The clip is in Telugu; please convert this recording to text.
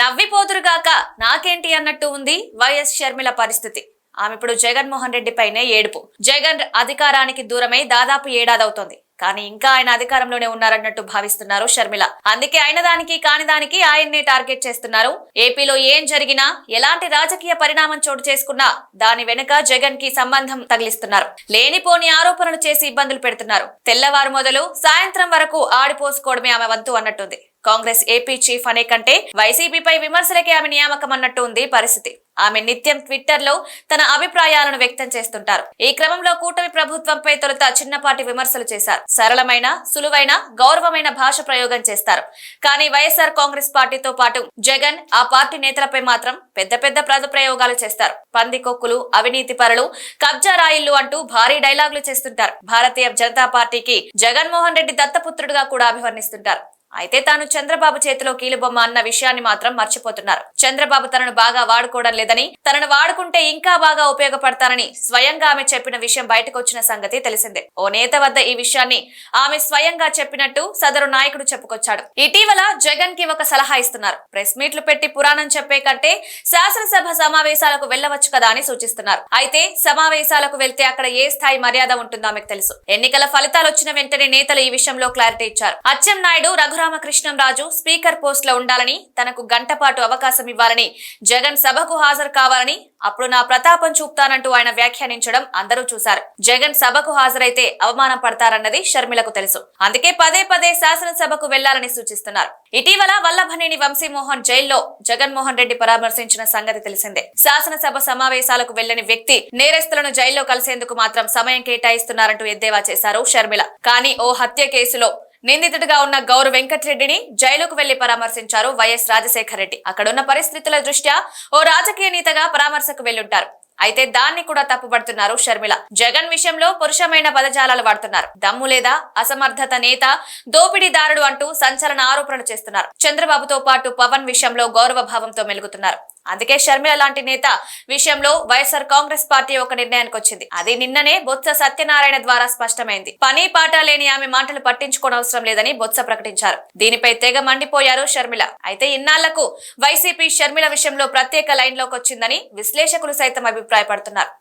నవ్విపోదురుగాక నాకేంటి అన్నట్టు ఉంది వైఎస్ షర్మిల పరిస్థితి. ఆమె ఇప్పుడు జగన్మోహన్ రెడ్డి పైనే ఏడుపు. జగన్ అధికారానికి దూరమై దాదాపు ఏడాదవుతోంది. కానీ ఇంకా ఆయన అధికారంలోనే ఉన్నారన్నట్టు భావిస్తున్నారు షర్మిల. అందుకే అయిన దానికి కాని దానికి ఆయన్నే టార్గెట్ చేస్తున్నారు. ఏపీలో ఏం జరిగినా ఎలాంటి రాజకీయ పరిణామం చోటు చేసుకున్నా దాని వెనుక జగన్కి సంబంధం తగిలిస్తున్నారు. లేనిపోని ఆరోపణలు చేసి ఇబ్బందులు పెడుతున్నారు. తెల్లవారు మొదలు సాయంత్రం వరకు ఆడిపోసుకోవడమే ఆమె వంతు అన్నట్టుంది. కాంగ్రెస్ ఏపీ చీఫ్ అనే కంటే వైసీపీపై విమర్శలకే ఆమె నియామకం అన్నట్టు ఉంది పరిస్థితి. ఆమె నిత్యం ట్విట్టర్లో తన అభిప్రాయాలను వ్యక్తం చేస్తుంటారు. ఈ క్రమంలో కూటమి ప్రభుత్వంపై తొలుత చిన్నపాటి విమర్శలు చేశారు. సరళమైన సులువైన గౌరవమైన భాష ప్రయోగం చేస్తారు. కానీ వైఎస్ఆర్ కాంగ్రెస్ పార్టీతో పాటు జగన్ ఆ పార్టీ నేతలపై మాత్రం పెద్ద పెద్ద పద ప్రయోగాలు చేస్తారు. పందికొక్కులు అవినీతి పరులు కబ్జా రాయిళ్ళు అంటూ భారీ డైలాగులు చేస్తుంటారు. భారతీయ జనతా పార్టీకి జగన్మోహన్ రెడ్డి దత్తపుత్రుడుగా కూడా అభివర్ణిస్తుంటారు. అయితే తాను చంద్రబాబు చేతిలో కీలుబొమ్మ అన్న విషయాన్ని మాత్రం మర్చిపోతున్నారు. చంద్రబాబు తనను బాగా వాడుకోవడం లేదని తనను వాడుకుంటే ఇంకా బాగా ఉపయోగపడతానని స్వయంగా ఆమె చెప్పిన విషయం బయటకు వచ్చిన సంగతి తెలిసిందే. ఓ నేత వద్ద ఈ విషయాన్ని ఆమె స్వయంగా చెప్పినట్టు సదరు నాయకుడు చెప్పుకొచ్చాడు. ఇటీవల జగన్కి ఒక సలహా ఇస్తున్నారు. ప్రెస్ మీట్లు పెట్టి పురాణం చెప్పే కంటే శాసనసభ సమావేశాలకు వెళ్ళవచ్చు కదా అని సూచిస్తున్నారు. అయితే సమావేశాలకు వెళ్తే అక్కడ ఏ స్థాయి మర్యాద ఉంటుందో ఆమెకు తెలుసు. ఎన్నికల ఫలితాలు వచ్చిన వెంటనే నేతలు ఈ విషయంలో క్లారిటీ ఇచ్చారు. అచ్చెం నాయుడు రఘురామకృష్ణంరాజు స్పీకర్ పోస్ట్లో ఉండాలని తనకు గంటపాటు అవకాశం ఇవ్వాలని జగన్ సభకు హాజరు కావాలని అప్పుడు నా ప్రతాపం చూపుతానంటూ ఆయన వ్యాఖ్యానించడం అందరూ చూశారు. జగన్ సభకు హాజరైతే అవమానం పడతారన్నది షర్మిలకు తెలుసు. అందుకే పదే పదే శాసనసభకు వెళ్ళాలని సూచిస్తున్నారు. ఇటీవల వల్లభనేని వంశీమోహన్ జైల్లో జగన్మోహన్ రెడ్డి పరామర్శించిన సంగతి తెలిసిందే. శాసనసభ సమావేశాలకు వెళ్ళని వ్యక్తి నేరస్తులను జైల్లో కలిసేందుకు మాత్రం సమయం కేటాయిస్తున్నారంటూ ఎద్దేవా చేశారు షర్మిల. కానీ ఓ హత్య కేసులో నిందితుడిగా ఉన్న గౌరు వెంకటరెడ్డిని జైలుకు వెళ్ళి పరామర్శించారు వైఎస్ రాజశేఖర రెడ్డి. అక్కడున్న పరిస్థితుల దృష్ట్యా ఓ రాజకీయ నేతగా పరామర్శకు వెళ్ళుంటారు అయితే దాన్ని కూడా తప్పుపడుతున్నారు షర్మిల. జగన్ విషయంలో పురుషమైన పదజాలాలు వాడుతున్నారు. దమ్ము లేదా అసమర్థత నేత దోపిడీదారుడు అంటూ సంచలన ఆరోపణలు చేస్తున్నారు. చంద్రబాబుతో పాటు పవన్ విషయంలో గౌరవ భావంతో మెలుగుతున్నారు. అందుకే షర్మిల లాంటి నేత విషయంలో వైఎస్ఆర్ కాంగ్రెస్ పార్టీ ఒక నిర్ణయానికి వచ్చింది. అది నిన్ననే బొత్స సత్యనారాయణ ద్వారా స్పష్టమైంది. పని పాట లేని ఆమె మాటలు పట్టించుకోనవసరం లేదని బొత్స ప్రకటించారు. దీనిపై తెగ మండిపోయారు షర్మిల. అయితే ఇన్నాళ్ళకు వైసీపీ షర్మిల విషయంలో ప్రత్యేక లైన్లోకి వచ్చిందని విశ్లేషకులు సైతం అభిప్రాయపడుతున్నారు.